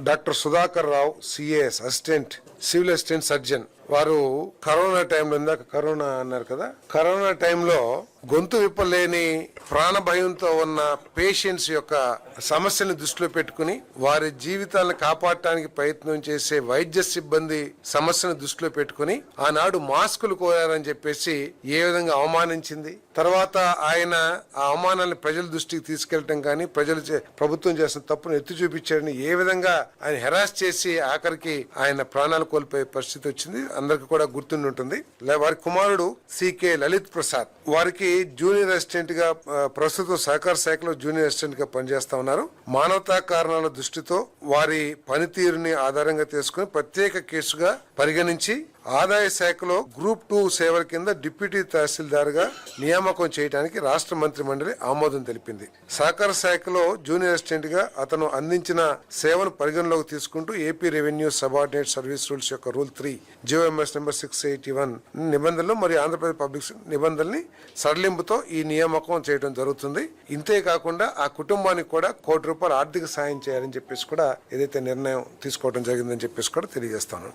Doctor Sudhakar Rao CAS assistant civil assistant surgeon. వారు corona టైంలో ఇందాక కరోనా అన్నారు కదా? కరోనా టైంలో గొంతు విప్పలేని ప్రాణ భయంతో ఉన్న పేషెంట్స్ యొక్క సమస్యను దృష్టిలో పెట్టుకుని వారి జీవితాలను కాపాడటానికి ప్రయత్నం చేసే వైద్య సిబ్బంది సమస్యను దృష్టిలో పెట్టుకుని ఆనాడు మాస్కులు కోరారని చెప్పేసి ఏ విధంగా అవమానించింది? తర్వాత ఆయన ఆ అవమానాన్ని ప్రజల దృష్టికి తీసుకెళ్ళటం కానీ ప్రజలు చే- ప్రభుత్వం చేసిన తప్పును ఎత్తి చూపించారని ఏ విధంగా ఆయన హెరాస్ చేసి ఆఖరికి ఆయన ప్రాణాలు కోల్పోయే పరిస్థితి వచ్చింది అందరికి కూడా గుర్తుండి ఉంటుంది. లే- వారి కుమారుడు సికే లలిత్ ప్రసాద్. వారికి జూనియర్ అసిస్టెంట్గా ప్రస్తుతం సహకార శాఖలో జూనియర్ అసిస్టెంట్గా పనిచేస్తా ఉన్నారు. మానవతా కారణాల దృష్టితో వారి పనితీరుని ఆధారంగా తీసుకుని ప్రత్యేక కేసుగా పరిగణించి ఆదాయ శాఖలో గ్రూప్ టూ సేవల కింద డిప్యూటీ తహసీల్దార్గా నియామకం చేయడానికి రాష్ట్ర మంత్రి మండలి ఆమోదం తెలిపింది. సహకార శాఖలో జూనియర్ అసిస్టెంట్గా అతను అందించిన సేవను పరిగణలోకి తీసుకుంటూ AP revenue subordinate service rules యొక్క rule three GOMs number six eighty one నిబంధనలు మరియు ఆంధ్రప్రదేశ్ పబ్లిక్ నిబంధనల్ని సడలింపుతో ఈ నియామకం చేయడం జరుగుతుంది. ఇంతే కాకుండా ఆ కుటుంబానికి కూడా కోటి రూపాయలు ఆర్థిక సాయం చేయాలని చెప్పేసి కూడా ఏదైతే నిర్ణయం తీసుకోవడం జరిగిందని చెప్పేసి కూడా తెలియజేస్తాను.